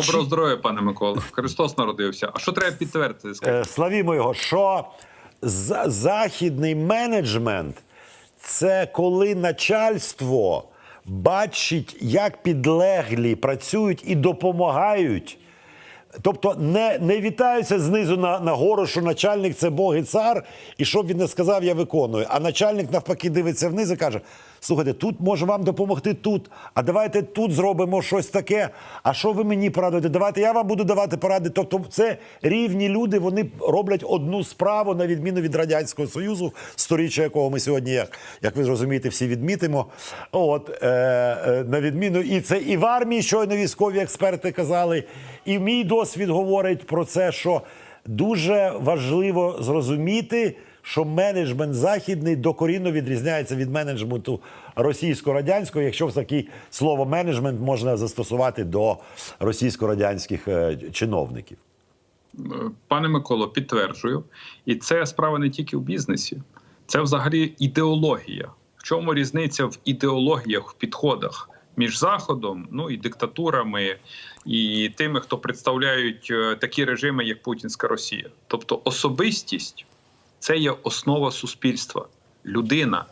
Доброго здоров'я, пане Микола. Христос народився. А що треба підтвердити? Е, Славімо його, що за- західний менеджмент це коли начальство бачить, як підлеглі працюють і допомагають. Тобто не, не вітаються знизу на, на гору, що начальник це Бог і цар, і що б він не сказав, я виконую. А начальник навпаки дивиться вниз і каже: слухайте, тут може вам допомогти тут. А давайте тут зробимо щось таке. А що ви мені порадуєте? Давайте я вам буду давати поради. Тобто, це рівні люди, вони роблять одну справу на відміну від радянського союзу, сторіччя якого ми сьогодні, як, як ви зрозумієте, всі відмітимо. От е, е, на відміну, і це і в армії щойно військові експерти казали. І мій досвід говорить про це, що дуже важливо зрозуміти, що менеджмент західний докорінно відрізняється від менеджменту російсько-радянського, якщо таке слово менеджмент можна застосувати до російсько-радянських е, чиновників. Пане Миколо, підтверджую. І це справа не тільки в бізнесі, це взагалі ідеологія. В чому різниця в ідеологіях, в підходах між Заходом, ну і диктатурами, і тими, хто представляють е, такі режими, як Путінська Росія. Тобто особистість це є основа суспільства, людина.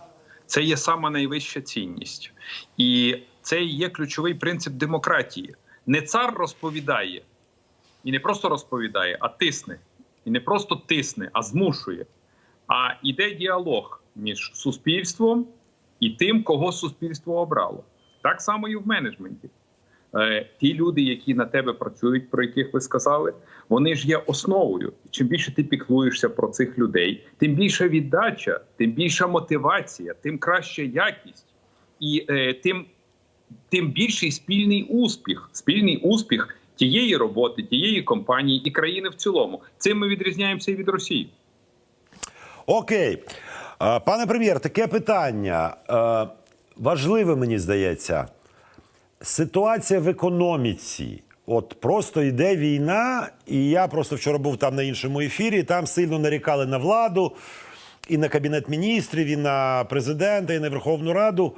Це є сама найвища цінність, і це є ключовий принцип демократії. Не цар розповідає, і не просто розповідає, а тисне. І не просто тисне, а змушує. А йде діалог між суспільством і тим, кого суспільство обрало. Так само і в менеджменті. Е, ті люди, які на тебе працюють, про яких ви сказали, вони ж є основою. Чим більше ти піклуєшся про цих людей, тим більша віддача, тим більша мотивація, тим краща якість, і е, тим, тим більший спільний успіх, спільний успіх тієї роботи, тієї компанії і країни в цілому. Цим ми відрізняємося і від Росії. Окей. Е, Пане прем'єр, таке питання. Е, Важливе, мені здається. Ситуація в економіці. От просто йде війна, і я просто вчора був там на іншому ефірі. Там сильно нарікали на владу, і на кабінет міністрів, і на президента, і на Верховну Раду.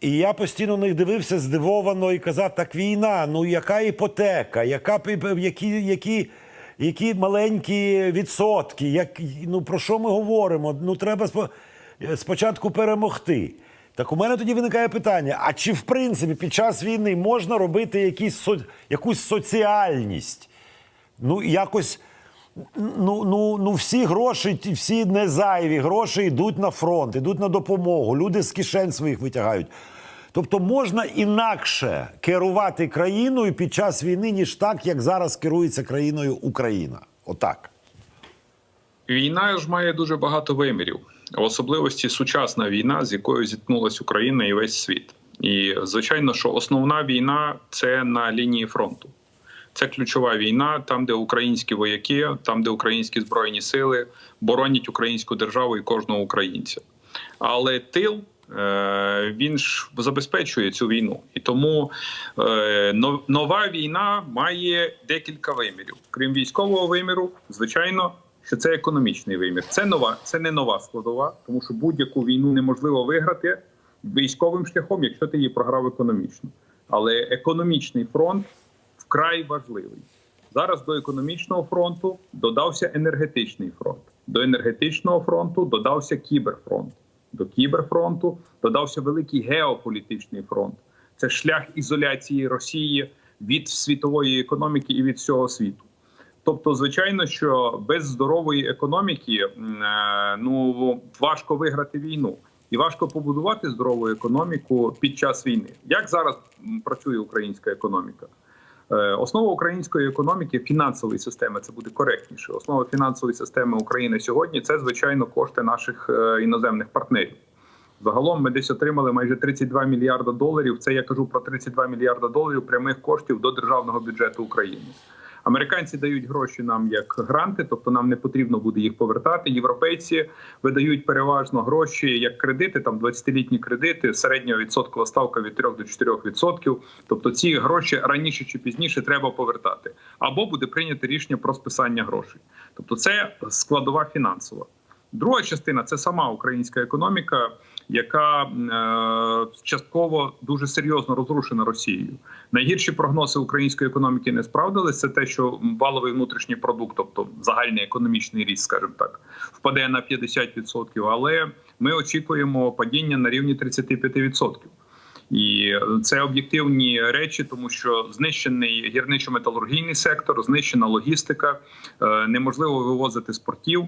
І я постійно на них дивився здивовано і казав: так війна, ну яка іпотека, яка які, які, які маленькі відсотки, як, ну про що ми говоримо? Ну треба спочатку перемогти. Так у мене тоді виникає питання: а чи в принципі під час війни можна робити якісь, со- якусь соціальність? Ну, якось. Ну, ну, ну всі гроші, всі не зайві гроші йдуть на фронт, йдуть на допомогу. Люди з кишень своїх витягають. Тобто можна інакше керувати країною під час війни, ніж так, як зараз керується країною Україна. Отак. Війна ж має дуже багато вимірів, особливості сучасна війна, з якою зіткнулася Україна і весь світ. І звичайно, що основна війна це на лінії фронту. Це ключова війна, там, де українські вояки, там, де українські збройні сили боронять українську державу і кожного українця. Але тил е, він ж забезпечує цю війну, і тому е, нова війна має декілька вимірів. Крім військового виміру, звичайно, що це економічний вимір. Це нова, це не нова складова, тому що будь-яку війну неможливо виграти військовим шляхом, якщо ти її програв економічно. Але економічний фронт вкрай важливий. Зараз до економічного фронту додався енергетичний фронт. До енергетичного фронту додався кіберфронт. До кіберфронту додався великий геополітичний фронт. Це шлях ізоляції Росії від світової економіки і від всього світу. Тобто, звичайно, що без здорової економіки е, ну важко виграти війну і важко побудувати здорову економіку під час війни. Як зараз працює українська економіка? Е, Основа української економіки фінансової системи це буде коректніше. Основа фінансової системи України сьогодні це звичайно кошти наших е, іноземних партнерів. Загалом ми десь отримали майже 32 мільярда доларів. Це я кажу про 32 мільярда доларів прямих коштів до державного бюджету України. Американці дають гроші нам як гранти, тобто нам не потрібно буде їх повертати. Європейці видають переважно гроші як кредити, там 20-літні кредити, середня відсоткова ставка від 3 до 4 відсотків. Тобто ці гроші раніше чи пізніше треба повертати, або буде прийнято рішення про списання грошей. Тобто, це складова фінансова. Друга частина це сама українська економіка, яка е, частково дуже серйозно розрушена Росією. Найгірші прогнози української економіки не справдились. Це те, що валовий внутрішній продукт, тобто загальний економічний ріст, скажімо так, впаде на 50%, Але ми очікуємо падіння на рівні 35%. І це об'єктивні речі, тому що знищений гірничо-металургійний сектор, знищена логістика, е, неможливо вивозити з портів.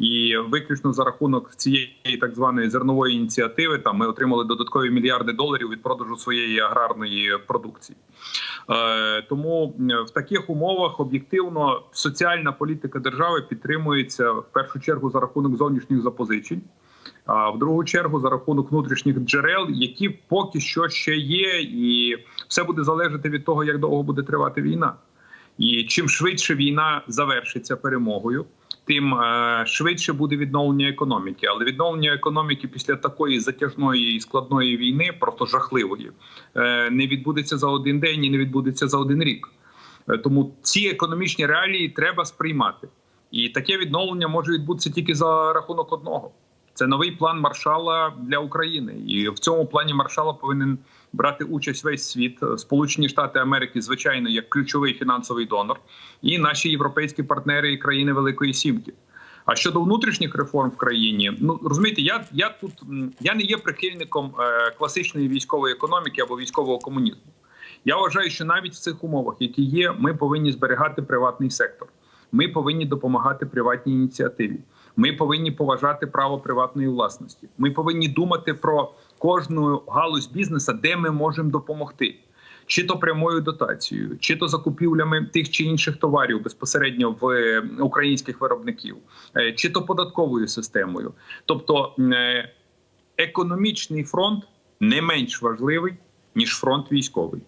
І виключно за рахунок цієї так званої зернової ініціативи, там ми отримали додаткові мільярди доларів від продажу своєї аграрної продукції. Е, тому в таких умовах об'єктивно соціальна політика держави підтримується в першу чергу за рахунок зовнішніх запозичень. А в другу чергу за рахунок внутрішніх джерел, які поки що ще є, і все буде залежати від того, як довго буде тривати війна. І чим швидше війна завершиться перемогою, тим е, швидше буде відновлення економіки. Але відновлення економіки після такої затяжної і складної війни, просто жахливої, е, не відбудеться за один день і не відбудеться за один рік. Е, Тому ці економічні реалії треба сприймати, і таке відновлення може відбутися тільки за рахунок одного. Це новий план маршала для України, і в цьому плані маршала повинен брати участь весь світ. Сполучені Штати Америки, звичайно, як ключовий фінансовий донор, і наші європейські партнери і країни Великої Сімки. А щодо внутрішніх реформ в країні, ну розумієте, я я тут я не є прихильником е, класичної військової економіки або військового комунізму. Я вважаю, що навіть в цих умовах, які є, ми повинні зберігати приватний сектор. Ми повинні допомагати приватній ініціативі. Ми повинні поважати право приватної власності. Ми повинні думати про кожну галузь бізнесу, де ми можемо допомогти, чи то прямою дотацією, чи то закупівлями тих чи інших товарів безпосередньо в е, українських виробників, е, чи то податковою системою. Тобто е, економічний фронт не менш важливий ніж фронт військовий.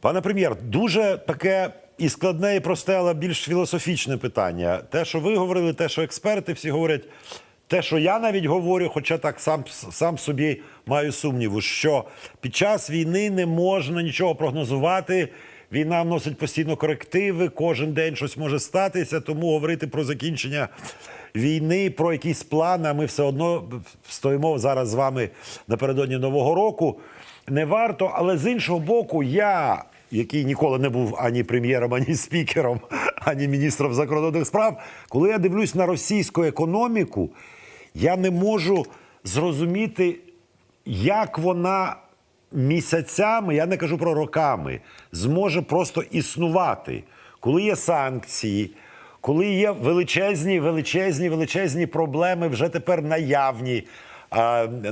Пане прем'єр, дуже таке і складне, і просте, але більш філософічне питання. Те, що ви говорили, те, що експерти всі говорять, те, що я навіть говорю, хоча так сам, сам собі маю сумніву, що під час війни не можна нічого прогнозувати. Війна вносить постійно корективи, кожен день щось може статися, тому говорити про закінчення війни, про якісь плани, а ми все одно стоїмо зараз з вами напередодні Нового року. Не варто, але з іншого боку, я, який ніколи не був ані прем'єром, ані спікером, ані міністром закордонних справ, коли я дивлюсь на російську економіку, я не можу зрозуміти, як вона місяцями, я не кажу про роками, зможе просто існувати, коли є санкції. Коли є величезні, величезні, величезні проблеми, вже тепер наявні,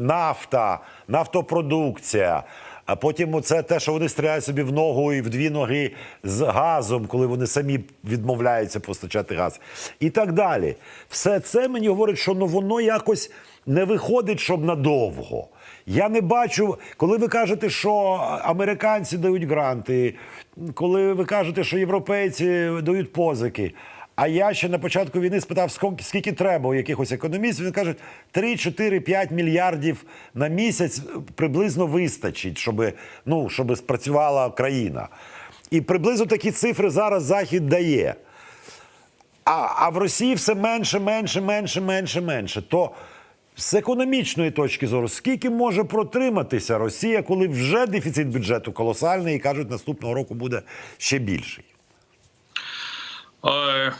нафта, нафтопродукція, а потім це те, що вони стріляють собі в ногу і в дві ноги з газом, коли вони самі відмовляються постачати газ, і так далі. Все це мені говорить, що ну воно якось не виходить, щоб надовго. Я не бачу, коли ви кажете, що американці дають гранти, коли ви кажете, що європейці дають позики. А я ще на початку війни спитав, скільки, треба у якихось економістів. Він каже, 3, 4, 5 мільярдів на місяць приблизно вистачить, щоб, ну, щоб спрацювала країна. І приблизно такі цифри зараз Захід дає. А, а в Росії все менше, менше, менше, менше, менше. То з економічної точки зору, скільки може протриматися Росія, коли вже дефіцит бюджету колосальний і кажуть, наступного року буде ще більший? Е,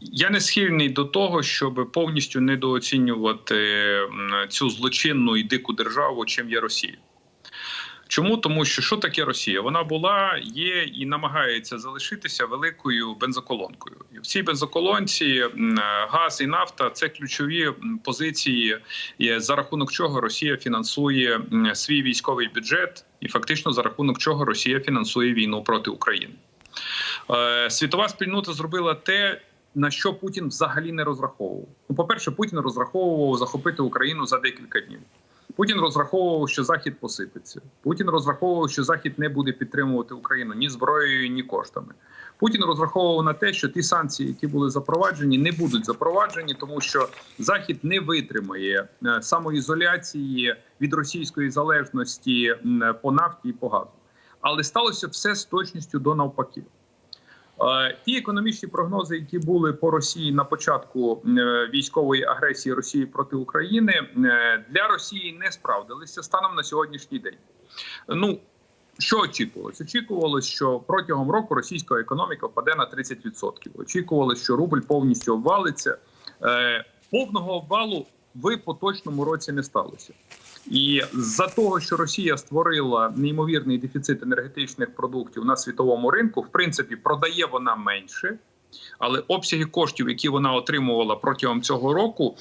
Я не схильний до того, щоб повністю недооцінювати цю злочинну і дику державу, чим є Росія. Чому? Тому що що таке Росія? Вона була, є і намагається залишитися великою бензоколонкою. І в цій бензоколонці газ і нафта це ключові позиції, за рахунок чого Росія фінансує свій військовий бюджет, і фактично за рахунок чого Росія фінансує війну проти України. Е, Світова спільнота зробила те, на що Путін взагалі не розраховував. Ну, по-перше, Путін розраховував захопити Україну за декілька днів. Путін розраховував, що Захід посипеться. Путін розраховував, що Захід не буде підтримувати Україну ні зброєю, ні коштами. Путін розраховував на те, що ті санкції, які були запроваджені, не будуть запроваджені, тому що Захід не витримає е, самоізоляції від російської залежності по нафті і по газу. Але сталося все з точністю до навпаки. Е, Ті економічні прогнози, які були по Росії на початку е, військової агресії Росії проти України, е, для Росії не справдилися станом на сьогоднішній день. Ну що очікувалось? Очікувалось, що протягом року російська економіка впаде на 30%. Очікувалось, що рубль повністю обвалиться. Повного обвалу в поточному році не сталося. І за того, що Росія створила неймовірний дефіцит енергетичних продуктів на світовому ринку, в принципі, продає вона менше, але обсяги коштів, які вона отримувала протягом цього року,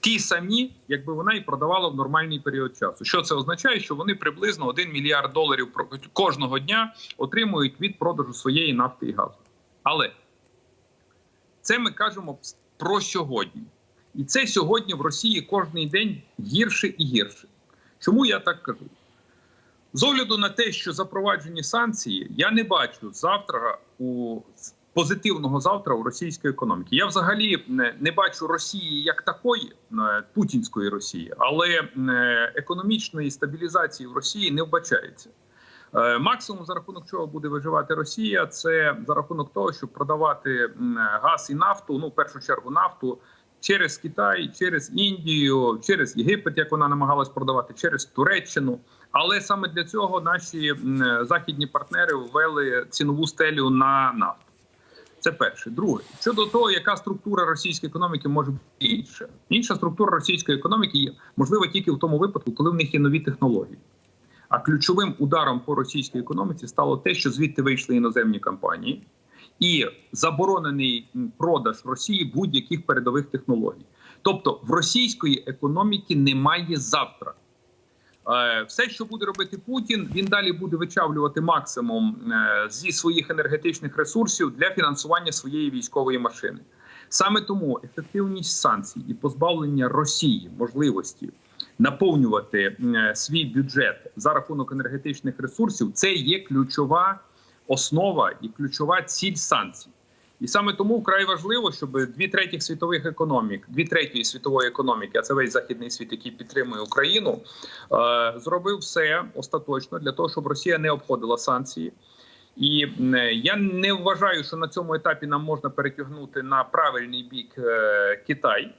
ті самі, якби вона і продавала в нормальний період часу. Що це означає? Що вони приблизно 1 мільярд доларів кожного дня отримують від продажу своєї нафти і газу. Але це ми кажемо про сьогодні. І це сьогодні в Росії кожний день гірше і гірше. Чому я так кажу? З огляду на те, що запроваджені санкції, я не бачу завтра у позитивного завтра у російської економіки. Я взагалі не, бачу Росії як такої е, путінської Росії, але е, економічної стабілізації в Росії не вбачається. Е, Максимум за рахунок чого буде виживати Росія, це за рахунок того, щоб продавати газ і нафту, ну в першу чергу нафту через Китай, через Індію, через Єгипет, як вона намагалась продавати, через Туреччину. Але саме для цього наші західні партнери ввели цінову стелю на нафту. Це перше. Друге, щодо того, яка структура російської економіки може бути інша. Інша структура російської економіки є можлива тільки в тому випадку, коли в них є нові технології. А ключовим ударом по російській економіці стало те, що звідти вийшли іноземні компанії, і заборонений продаж в Росії будь-яких передових технологій. Тобто в російської економіки немає завтра. Е, Все, що буде робити Путін, він далі буде вичавлювати максимум е, зі своїх енергетичних ресурсів для фінансування своєї військової машини. Саме тому ефективність санкцій і позбавлення Росії можливості наповнювати е, свій бюджет за рахунок енергетичних ресурсів це є ключова основа і ключова ціль санкцій. І саме тому вкрай важливо, щоб дві третіх світових економік, дві третьої світової економіки, а це весь західний світ, який підтримує Україну, е, зробив все остаточно для того, щоб Росія не обходила санкції. І я не вважаю, що на цьому етапі нам можна перетягнути на правильний бік е, Китай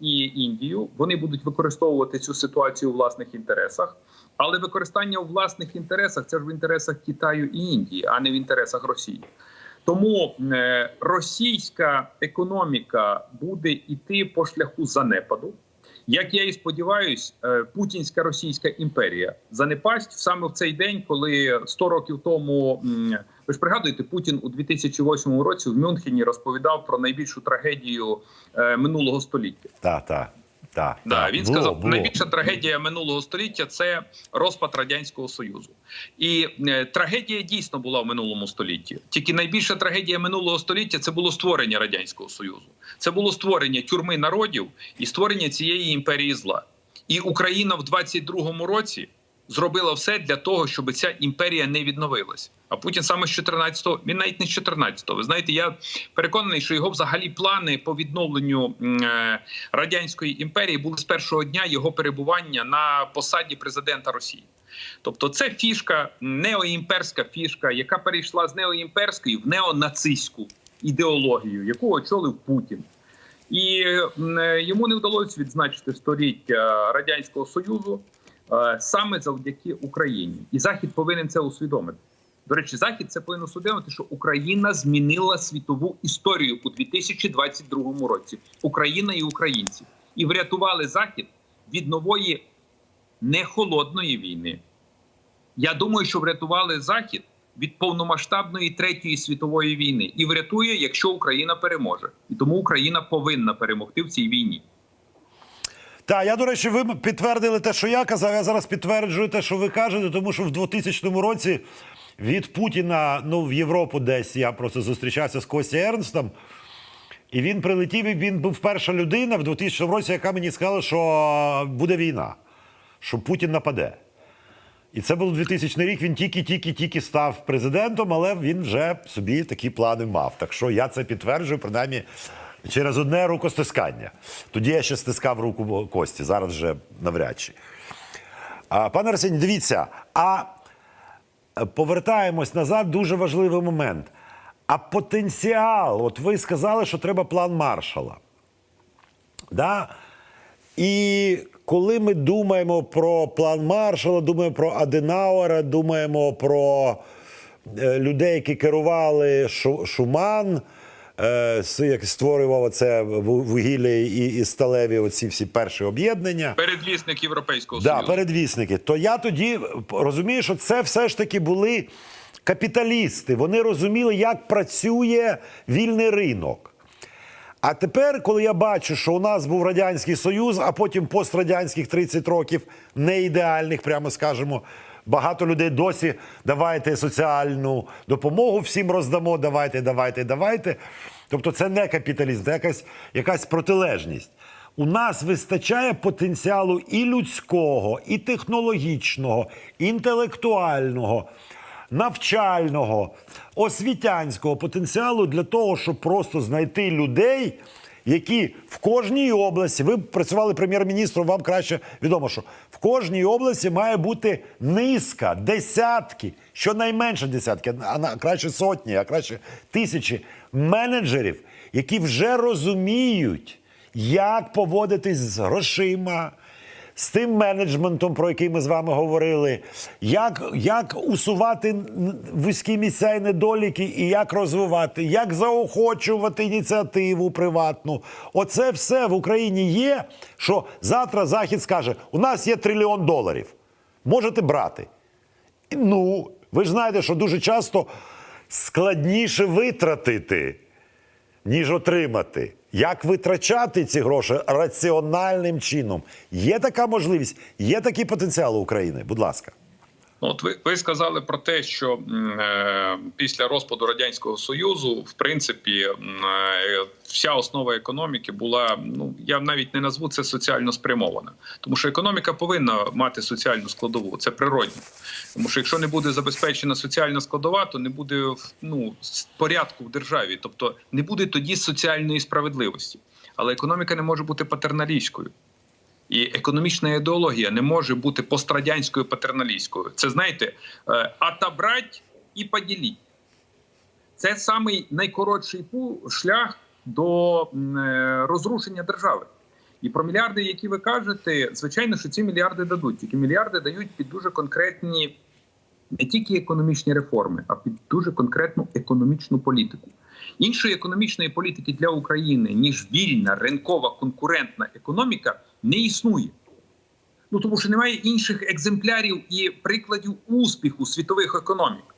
і Індію. Вони будуть використовувати цю ситуацію у власних інтересах. Але використання у власних інтересах це ж в інтересах Китаю і Індії, а не в інтересах Росії. Тому е, російська економіка буде йти по шляху занепаду. Як я і сподіваюсь, е, путінська російська імперія занепасть саме в цей день, коли 100 років тому ви ж пригадуєте, Путін у 2008 році в Мюнхені розповідав про найбільшу трагедію е, минулого століття. Так, та, та, Да, так, він Було, сказав, було. найбільша трагедія минулого століття це розпад радянського союзу, і е, трагедія дійсно була в минулому столітті. Тільки найбільша трагедія минулого століття це було створення радянського союзу. Це було створення тюрми народів і створення цієї імперії зла. І Україна в 22-му році зробила все для того, щоб ця імперія не відновилась. А Путін саме з 14-го, він навіть не з 14-го. Ви знаєте, я переконаний, що його взагалі плани по відновленню е, радянської імперії були з першого дня його перебування на посаді президента Росії. Тобто, це фішка, неоімперська фішка, яка перейшла з неоімперської в неонацистську ідеологію, яку очолив Путін. І е, йому не вдалося відзначити століття радянського союзу саме завдяки Україні, і Захід повинен це усвідомити. До речі, Захід це повинен усвідомити, що Україна змінила світову історію у 2022 році. Україна і українці і врятували Захід від нової не холодної війни. Я думаю, що врятували Захід від повномасштабної третьої світової війни і врятує, якщо Україна переможе. І тому Україна повинна перемогти в цій війні. Так, я, до речі, ви підтвердили те, що я казав. Я зараз підтверджую те, що ви кажете, тому що в 2000 році від Путіна ну, в Європу десь я просто зустрічався з Костя Ернстом. І він прилетів, і він був перша людина в 2000 році, яка мені сказала, що буде війна, що Путін нападе. І це був 2000 рік. Він тільки-тільки-тільки став президентом, але він вже собі такі плани мав. Так що я це підтверджую, принаймні, через одне рукостискання. Тоді я ще стискав руку Кості, зараз вже навряд чи. А, пане Арсені, дивіться, а повертаємось назад, дуже важливий момент. А потенціал, от ви сказали, що треба план Маршала. Да? І коли ми думаємо про план Маршала, думаємо про Аденауера, думаємо про е, людей, які керували Шуман, е, як створював це вугілля і, і сталеві, оці всі перші об'єднання. Передвісник Європейського Да, Союзу. передвісники. То я тоді розумію, що це все ж таки були капіталісти. Вони розуміли, як працює вільний ринок. А тепер, коли я бачу, що у нас був Радянський Союз, а потім пострадянських 30 років не ідеальних, прямо скажемо. Багато людей досі давайте соціальну допомогу всім роздамо, давайте, давайте, давайте. Тобто це не капіталізм, це якась, якась протилежність. У нас вистачає потенціалу і людського, і технологічного, інтелектуального, навчального, освітянського потенціалу для того, щоб просто знайти людей, які в кожній області, ви працювали прем'єр-міністром, вам краще відомо, що в кожній області має бути низка, десятки, щонайменше десятки, а на- краще сотні, а краще тисячі менеджерів, які вже розуміють, як поводитись з грошима, з тим менеджментом, про який ми з вами говорили, як, як усувати вузькі місця і недоліки, і як розвивати, як заохочувати ініціативу приватну. Оце все в Україні є. Що завтра Захід скаже: у нас є трильйон доларів. Можете брати. Ну, ви ж знаєте, що дуже часто складніше витратити, ніж отримати. Як витрачати ці гроші раціональним чином? Є така можливість, є такий потенціал у України. Будь ласка. Ну, От ви, ви сказали про те, що е, після розпаду радянського союзу, в принципі, е, вся основа економіки була. Ну я навіть не назву це соціально спрямована, тому що економіка повинна мати соціальну складову. Це природно. Тому що якщо не буде забезпечена соціальна складова, то не буде ну порядку в державі, тобто не буде тоді соціальної справедливості. Але економіка не може бути патерналістською. І економічна ідеологія не може бути пострадянською патерналістською. Це знаєте, е, отобрать і поділіть. Це самий найкоротший шлях до е, розрушення держави. І про мільярди, які ви кажете, звичайно, що ці мільярди дадуть. Тільки мільярди дають під дуже конкретні не тільки економічні реформи, а під дуже конкретну економічну політику. Іншої економічної політики для України, ніж вільна, ринкова, конкурентна економіка, не існує. Ну тому що немає інших екземплярів і прикладів успіху світових економік.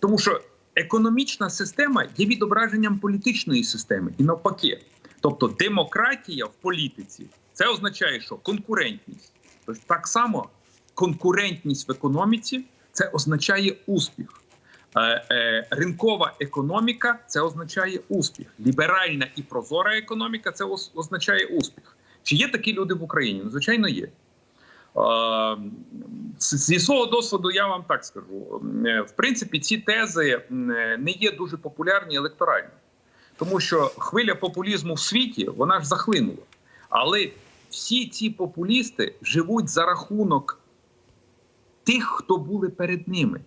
Тому що економічна система є відображенням політичної системи і навпаки. Тобто демократія в політиці це означає, що конкурентність. Тобто так само конкурентність в економіці це означає успіх. Е, е, ринкова економіка це означає успіх. Ліберальна і прозора економіка це означає успіх. Чи є такі люди в Україні? Ну, звичайно, є. Зі свого досвіду я вам так скажу: Е, в принципі, ці тези е, не є дуже популярні електорально, тому що хвиля популізму в світі вона ж захлинула. Але всі ці популісти живуть за рахунок тих, хто були перед ними.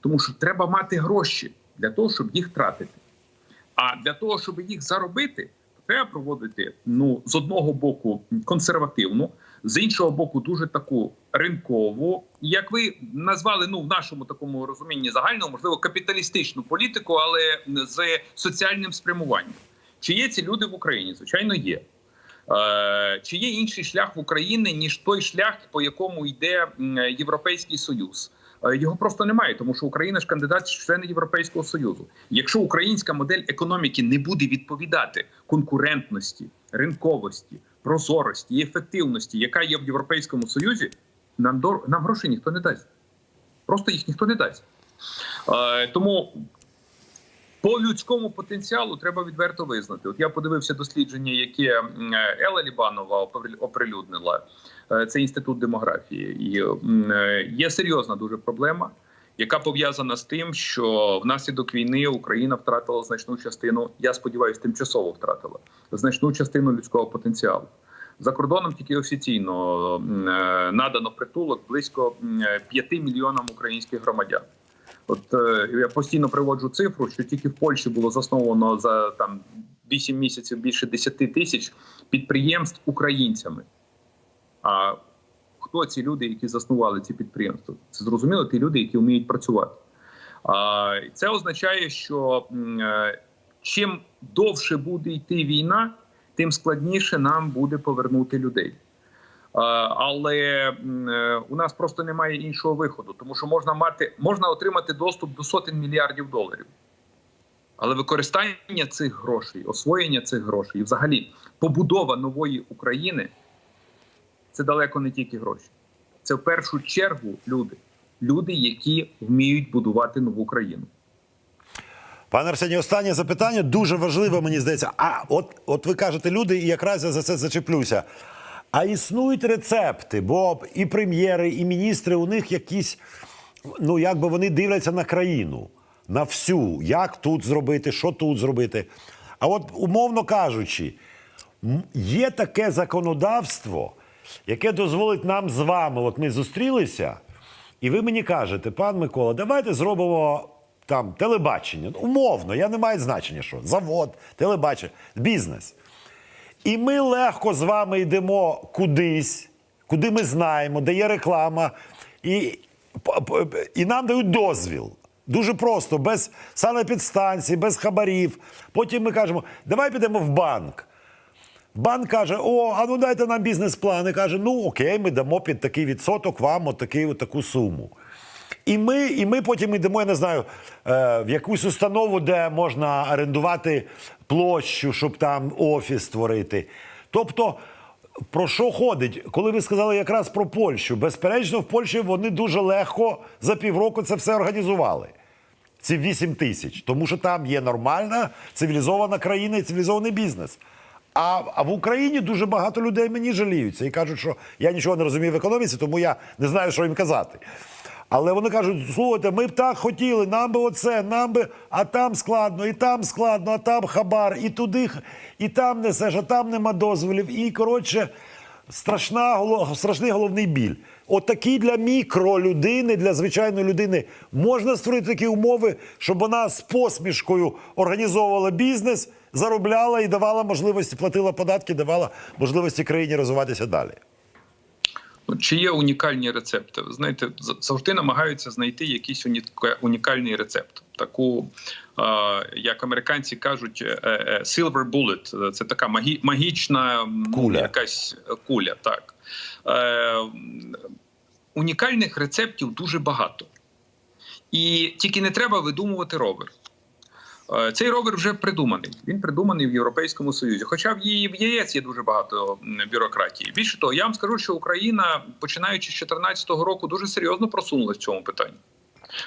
Тому що треба мати гроші для того, щоб їх тратити. А для того, щоб їх заробити, треба проводити ну з одного боку консервативну, з іншого боку, дуже таку ринкову, як ви назвали ну в нашому такому розумінні загальному, можливо, капіталістичну політику, але з соціальним спрямуванням. Чи є ці люди в Україні? Звичайно, є. Е, Чи є інший шлях в Україні, ніж той шлях, по якому йде Європейський Союз? Е, Його просто немає, тому що Україна ж кандидат члени Європейського Союзу. Якщо українська модель економіки не буде відповідати конкурентності, ринковості, прозорості і ефективності, яка є в Європейському Союзі, нам нам грошей ніхто не дасть. Просто їх ніхто не дасть. Е, Тому по людському потенціалу треба відверто визнати. От я подивився дослідження, яке Ела Лібанова опри- оприлюднила. Е, Це інститут демографії, і е, є серйозна дуже проблема, яка пов'язана з тим, що внаслідок війни Україна втратила значну частину. Я сподіваюся, тимчасово втратила значну частину людського потенціалу. За кордоном тільки офіційно е, надано притулок близько м, 5 мільйонам українських громадян. От е, я постійно приводжу цифру, що тільки в Польщі було засновано за там 8 місяців більше 10 тисяч підприємств українцями. А хто ці люди, які заснували ці підприємства? Це зрозуміло, ті люди, які вміють працювати. А це означає, що е, чим довше буде йти війна, тим складніше нам буде повернути людей. А, Але е, у нас просто немає іншого виходу, тому що можна мати можна отримати доступ до сотень мільярдів доларів. Але використання цих грошей, освоєння цих грошей, взагалі побудова нової України це далеко не тільки гроші. Це в першу чергу люди. Люди, які вміють будувати нову країну. Пане Арсені, останнє запитання дуже важливе, мені здається. А от, от ви кажете, люди, і якраз я за це зачеплюся. А існують рецепти, бо і прем'єри, і міністри у них якісь, ну якби вони дивляться на країну, на всю, як тут зробити, що тут зробити. А от, умовно кажучи, є таке законодавство, яке дозволить нам з вами, от ми зустрілися, і ви мені кажете, пан Микола, давайте зробимо там телебачення. Ну, Умовно, я не маю значення, що завод, телебачення, бізнес. І ми легко з вами йдемо кудись, куди ми знаємо, де є реклама, і, і нам дають дозвіл. Дуже просто, без санепідстанцій, без хабарів. Потім ми кажемо, давай підемо в банк. Банк каже: О, а ну дайте нам бізнес-план. Каже, ну окей, ми дамо під такий відсоток вам от такий, от таку суму. І ми, і ми потім йдемо, я не знаю, е, в якусь установу, де можна орендувати площу, щоб там офіс створити. Тобто, про що ходить? Коли ви сказали якраз про Польщу, безперечно, в Польщі вони дуже легко за півроку це все організували. Ці 8 тисяч, тому що там є нормальна цивілізована країна і цивілізований бізнес. А, а в Україні дуже багато людей мені жаліються і кажуть, що я нічого не розумію в економіці, тому я не знаю, що їм казати. Але вони кажуть: слухайте, ми б так хотіли, нам би оце, нам би, а там складно, і там складно, а там хабар, і туди, і там несеш, а там нема дозволів. І коротше, страшна, страшний головний біль. От для мікролюдини, для звичайної людини можна створити такі умови, щоб вона з посмішкою організовувала бізнес, заробляла і давала можливості, платила податки, давала можливості країні розвиватися далі. Чи є унікальні рецепти? Ви знаєте, завжди намагаються знайти якийсь унікальний рецепт. Таку, е, як американці кажуть, е, е, silver bullet. Це така магічна Куля. якась куля. Так. Е, унікальних рецептів дуже багато. І тільки не треба видумувати ровер. Е, Цей ровер вже придуманий. Він придуманий в Європейському Союзі. Хоча в її в ЄС є дуже багато бюрократії. Більше того, я вам скажу, що Україна, починаючи з 2014 року, дуже серйозно просунулася в цьому питанні.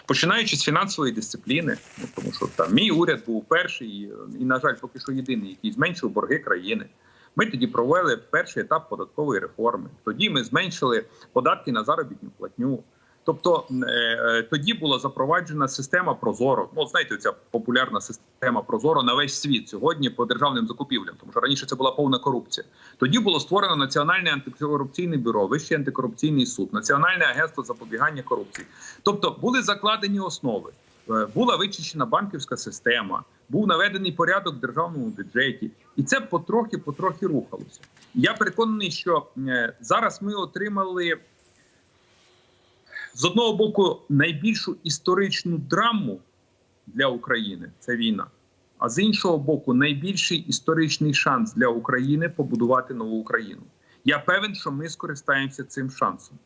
Починаючи з фінансової дисципліни, ну тому що там мій уряд був перший і, і, на жаль, поки що єдиний, який зменшив борги країни. Ми тоді провели перший етап податкової реформи. Тоді ми зменшили податки на заробітну платню. Тобто е, е, тоді була запроваджена система Прозоро. Ну, знаєте, ця популярна система Прозоро на весь світ сьогодні по державним закупівлям, тому що раніше це була повна корупція. Тоді було створено Національне антикорупційне бюро, Вищий антикорупційний суд, Національне агентство запобігання корупції. Тобто були закладені основи. Е, Була вичищена банківська система, був наведений порядок в державному бюджеті, і це потрохи потрохи рухалося. Я переконаний, що зараз ми отримали з одного боку найбільшу історичну драму для України це війна. А з іншого боку, найбільший історичний шанс для України побудувати нову Україну. Я певен, що ми скористаємося цим шансом.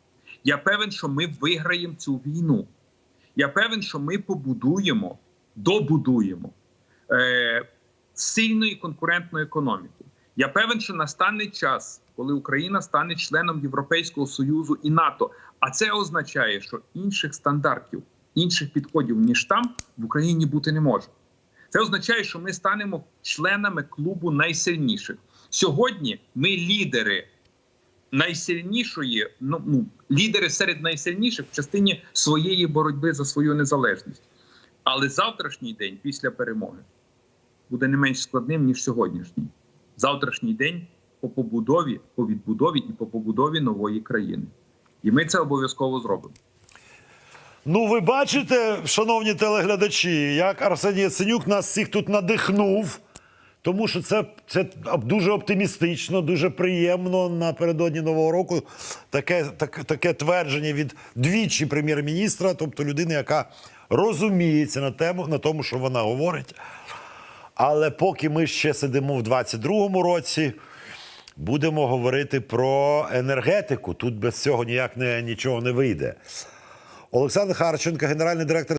Я певен, що ми виграємо цю війну. Я певен, що ми побудуємо, добудуємо е, сильну і конкурентну економіку. Я певен, що настане час, коли Україна стане членом Європейського союзу і НАТО. А це означає, що інших стандартів, інших підходів ніж там в Україні бути не може. Це означає, що ми станемо членами клубу найсильніших. Сьогодні ми лідери найсильнішої, ну, ну лідери серед найсильніших в частині своєї боротьби за свою незалежність. Але завтрашній день після перемоги буде не менш складним ніж сьогоднішній. Завтрашній день по побудові, по відбудові і по побудові нової країни. І ми це обов'язково зробимо. Ну, ви бачите, шановні телеглядачі, як Арсеній Яценюк нас всіх тут надихнув. Тому що це, це дуже оптимістично, дуже приємно напередодні Нового року. Таке, так, таке твердження від двічі прем'єр-міністра, тобто людини, яка розуміється на, тему, на тому, що вона говорить. Але поки ми ще сидимо в 22-му році, будемо говорити про енергетику. Тут без цього ніяк не, нічого не вийде. Олександр Харченко, генеральний директор